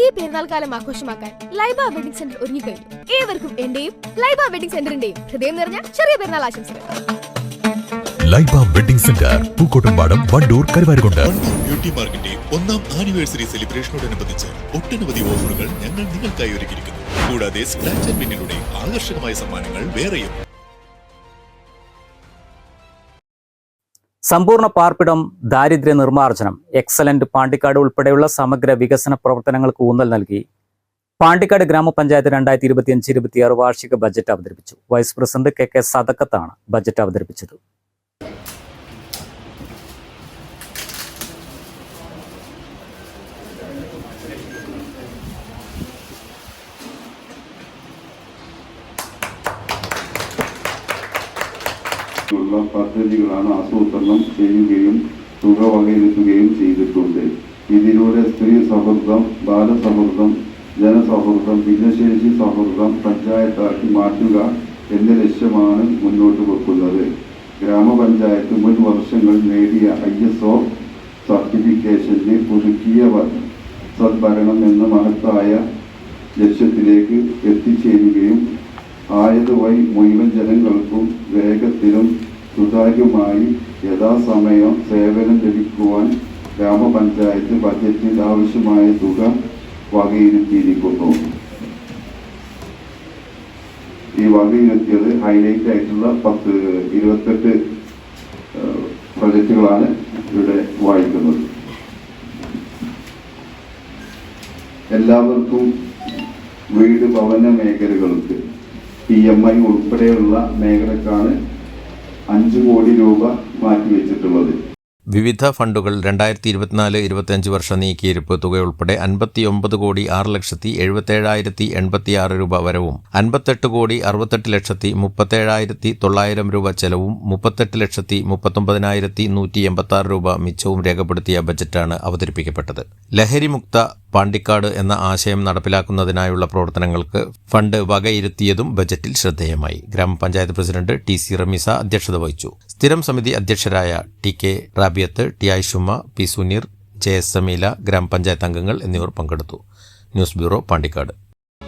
ഈ പെരുന്നാൾ കാലം ആഘോഷമാക്കാൻ ലൈബ വെഡിംഗ് സെന്റർ ഒരുങ്ങി കഴിഞ്ഞു. ഏവർക്കും എന്റെയും ലൈബ വെഡിംഗ് സെന്ററിന്റെയും ഹൃദയം നിറഞ്ഞ ചെറിയ പെരുന്നാൾ ആശംസകൾ. Laiba wedding centre Pookkottumpadam Wandoor Karuvarakundu. Beauty മാർക്കിന്റെ ഒന്നാം ആനിവേഴ്സറി സെലിബ്രേഷനോടനുബന്ധിച്ച് ഒട്ടനവധി ഓഫറുകൾ ഞങ്ങൾ നിങ്ങൾക്കായി ഒരുക്കിയിരിക്കുന്നു. കൂടാതെ സ്ക്രാച്ച് ആൻഡ് വിന്നിലൂടെ ആകർഷകമായ സമ്മാനങ്ങൾ വേറെയും. സമ്പൂർണ പാർപ്പിടം ദാരിദ്ര്യ നിർമ്മാർജനം എക്സലന്റ് പാണ്ടിക്കാട് ഉൾപ്പെടെയുള്ള സമഗ്ര വികസന പ്രവർത്തനങ്ങൾക്ക് ഊന്നൽ നൽകി. പാണ്ടിക്കാട് ഗ്രാമപഞ്ചായത്ത് രണ്ടായിരത്തി ഇരുപത്തിയഞ്ച് ഇരുപത്തിയാറ് വാർഷിക ബജറ്റ് അവതരിപ്പിച്ചു. വൈസ് പ്രസിഡന്റ് കെ കെ സദക്കത്താണ് ബജറ്റ് അവതരിപ്പിച്ചത്. ഉള്ള പദ്ധതികളാണ് ആസൂത്രണം ചെയ്യുകയും തുക വകയിരുത്തുകയും ചെയ്തിട്ടുണ്ട്. ഇതിലൂടെ സ്ത്രീ സൗഹൃദം ബാലസൗഹൃദം ജനസൗഹൃദം ഭിന്നശേഷി സൗഹൃദം പഞ്ചായത്താക്കി മാറ്റുക എന്ന ലക്ഷ്യമാണ് മുന്നോട്ട് വെക്കുന്നത്. ഗ്രാമപഞ്ചായത്ത് മുൻ വർഷങ്ങൾ നേടിയ ഐ എസ് ഒ സർട്ടിഫിക്കേഷന്റെ പുതുക്കിയ സദ്ഭരണം എന്ന മഹത്തായ ലക്ഷ്യത്തിലേക്ക് എത്തിച്ചേരുകയും ആയതുവഴി മുഴുവൻ ജനങ്ങൾക്കും വേഗത്തിലും സുതാര്യമായി യഥാസമയം സേവനം ലഭിക്കുവാൻ ഗ്രാമപഞ്ചായത്ത് ബജറ്റിൽ ആവശ്യമായ തുക വകയിരുത്തിയിരിക്കുന്നു. ഈ വകയിരുത്തിയത് ഹൈലൈറ്റ് ആയിട്ടുള്ള പത്ത് ഇരുപത്തെട്ട് പ്രൊജക്റ്റുകളാണ് ഇവിടെ വായിക്കുന്നത്. എല്ലാവർക്കും വീട് ഭവന മേഖലകൾക്ക് പി എം ഐ ഉൾപ്പെടെയുള്ള മേഖലക്കാണ് അഞ്ച് കോടി രൂപ മാറ്റിവെച്ചിട്ടുള്ളത് വിവിധ ഫണ്ടുകൾ രണ്ടായിരത്തി ഇരുപത്തിനാല് ഇരുപത്തിയഞ്ച് വർഷ നീക്കിയിരിപ്പ് തുകയുൾപ്പെടെ അൻപത്തിയൊമ്പത് കോടി ആറ് ലക്ഷത്തി എഴുപത്തേഴായിരത്തി എൺപത്തിയാറ് രൂപ വരവും അൻപത്തെട്ട് കോടി അറുപത്തെട്ട് ലക്ഷത്തി മുപ്പത്തേഴായിരത്തി തൊള്ളായിരം രൂപ ചെലവും മുപ്പത്തെട്ട് ലക്ഷത്തി മുപ്പത്തൊമ്പതിനായിരത്തി നൂറ്റി എൺപത്തി രൂപ മിച്ചവും രേഖപ്പെടുത്തിയ ബജറ്റാണ് അവതരിപ്പിക്കപ്പെട്ടത്. ലഹരിമുക്ത പാണ്ടിക്കാട് എന്ന ആശയം നടപ്പിലാക്കുന്നതിനായുള്ള പ്രവർത്തനങ്ങൾക്ക് ഫണ്ട് വകയിരുത്തിയതും ബജറ്റിൽ ശ്രദ്ധേയമായി. ഗ്രാമപഞ്ചായത്ത് പ്രസിഡന്റ് ടി സി റമീസ അധ്യക്ഷത വഹിച്ചു. സ്ഥിരം സമിതി അധ്യക്ഷരായ T K Rabiyath T I Aishuma P Suneer J S Sameela ഗ്രാമപഞ്ചായത്ത് അംഗങ്ങൾ എന്നിവർ പങ്കെടുത്തു. News bureau Pandikkad.